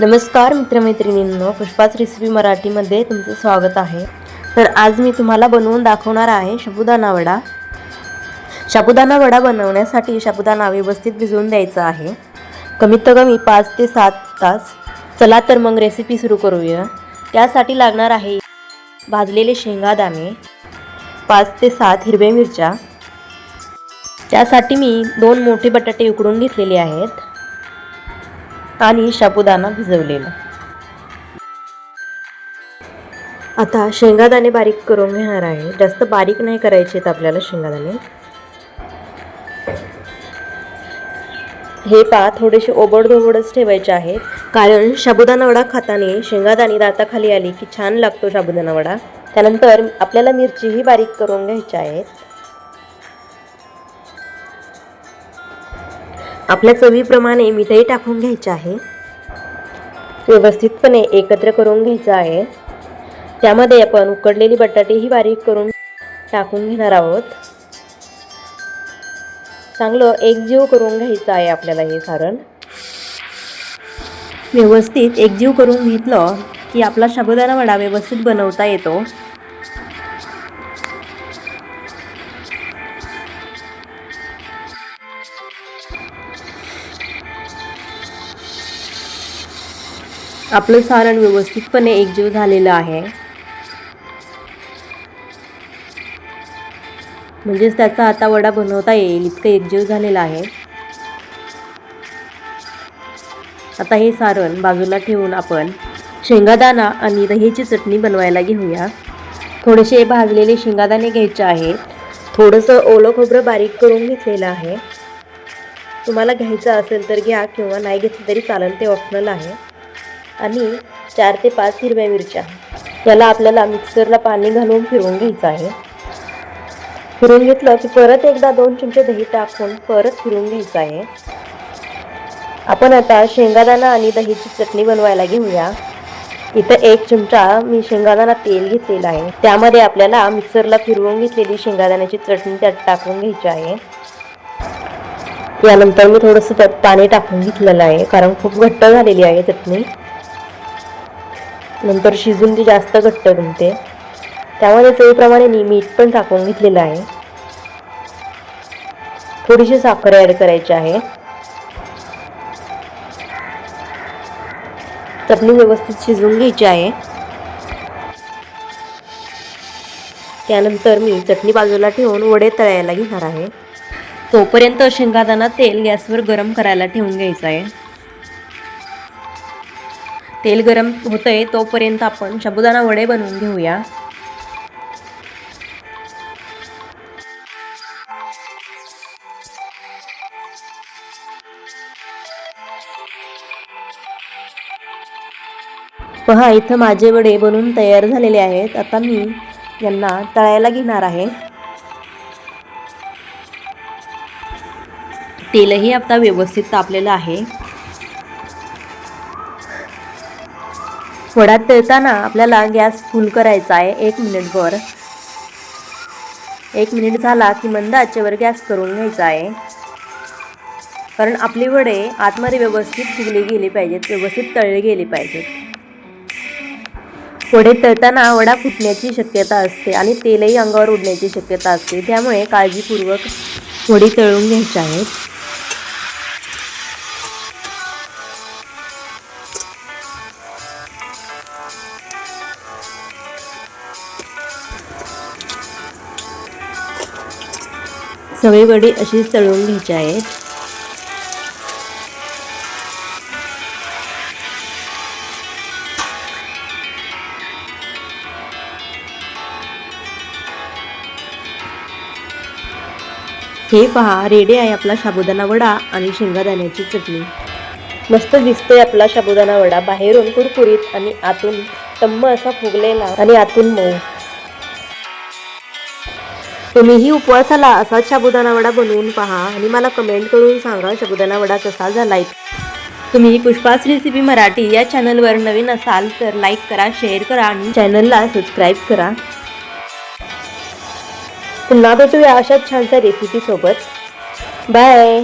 नमस्कार मित्रमैत्रिणींनो पुष्पाच रेसिपी मराठीमध्ये तुमचं स्वागत आहे. तर आज मी तुम्हाला बनवून दाखवणार आहे शाबुदाना वडा. शाबुदाना वडा बनवण्यासाठी शाबुदाना व्यवस्थित भिजवून द्यायचा आहे. कमीत कमी पाच ते सात तास. चला तर मग रेसिपी सुरू करूया. त्यासाठी लागणार आहे भाजलेले शेंगादाणे पाच ते सात हिरव्या मिरच्या. त्यासाठी मी दोन मोठे बटाटे उकडून घेतलेले आहेत. आणि साबुदाणा भिजवलेला. आता शेंगादाणे बारीक करून घेणार आहे. जास्त बारीक नाही करायचे आहेत आपल्याला शेंगादाणे. हे पा थोडेसे ओबडधोबडच ठेवायचे आहेत. कारण शाबुदाना वडा खाताने शेंगादाणे दाताखाली आली की छान लागतो शाबुदाना वडा. त्यानंतर आपल्याला मिरचीही बारीक करून घ्यायच्या आहेत. आपल्या चवीप्रमाणे मिठाई टाकून घ्यायचे आहे. व्यवस्थितपणे एकत्र करून घ्यायचं आहे. त्यामध्ये आपण उकडलेली बटाटेही बारीक करून टाकून घेणार आहोत. चांगलं एकजीव करून घ्यायचं आहे आपल्याला हे सारण. व्यवस्थित एकजीव करून घेतलं की आपला साबुदाणा वडा व्यवस्थित बनवता येतो. आपलं सारण व्यवस्थितपणे एकजीव झालेलं आहे. म्हणजेच त्याचा आता वडा बनवता येईल इतकं एकजीव झालेला आहे. आता हे सारण बाजूला ठेवून आपण शेंगादाणा आणि दह्याची चटणी बनवायला घेऊया. थोडेसे भाजलेले शेंगादाणे घ्यायचे आहेत. थोडंसं ओलं खोबरं बारीक करून घेतलेलं आहे. तुम्हाला घ्यायचं असेल तर घ्या किंवा नाही घेतलं तरी चालेल ते ऑप्शनल आहे. आणि चार ते पाच हिरव्या मिरच्या. याला आपल्याला मिक्सरला पाणी घालून फिरवून घ्यायचं आहे. फिरून घेतलं की परत एकदा दोन चमचे दही टाकून परत फिरून घ्यायचं आहे. आपण आता शेंगादाणा आणि दहीची चटणी बनवायला घेऊया. इथं एक चमचा मी शेंगादाणा तेल घेतलेला आहे. त्यामध्ये आपल्याला मिक्सरला फिरवून घेतलेली शेंगादाण्याची चटणी त्यात टाकून घ्यायची आहे. यानंतर मी थोडंसं त्यात पाणी टाकून घेतलेलं आहे कारण खूप घट्ट झालेली आहे चटणी. नंतर शिजून ती जास्त घट्ट बनते त्यामध्ये चवीप्रमाणे मी मीठ पण टाकून घेतलेलं आहे. थोडीशी साखर ॲड करायची आहे. चटणी व्यवस्थित शिजवून घ्यायची आहे. त्यानंतर मी चटणी बाजूला ठेवून वडे तळायला घेणार आहे. तोपर्यंत शेंगादाणा तेल गॅसवर गरम करायला ठेवून घ्यायचं आहे. तेल गरम होतंय तोपर्यंत आपण साबुदाणा वडे बनवून घेऊया. पहा इथं माझे वडे बनवून तयार झालेले आहेत. आता मी यांना तळायला घेणार आहे. तेलही आता व्यवस्थित तापलेलं आहे. वडा तळताना आपल्याला गॅस फुल करायचा आहे एक मिनिटभर. एक मिनिट झाला की मंद आचेवर गॅस करून घ्यायचा आहे. कारण आपले वडे आतमध्ये व्यवस्थित फुगले गेले पाहिजेत व्यवस्थित तळले गेले पाहिजेत. वडे तळताना वडा फुटण्याची शक्यता असते आणि तेलही अंगावर उडण्याची शक्यता असते. त्यामुळे काळजीपूर्वक वडी तळून घ्यायची आहेत. सगळे वडी अशीच तळून घ्यायची आहेत. हे पहा रेडी आहे आपला साबुदाणा वडा आणि शेंगादाण्याची चटणी. मस्त दिसतोय आपला साबुदाणा वडा. बाहेरून कुरकुरीत आणि आतून टम्म असा फुगलेला आणि आतून मऊ. तुम्हीही उपवासाला असाच साबुदाणा वडा बनवून पहा आणि मला कमेंट करून सांगा साबुदाणा वडा कसा झालाय. तुम्ही पुष्पास रेसिपी मराठी या चॅनलवर नवीन असाल तर लाईक करा शेअर करा आणि चॅनलला सबस्क्राईब करा. पुन्हा भेटूया अशाच छानशा रेसिपीसोबत बाय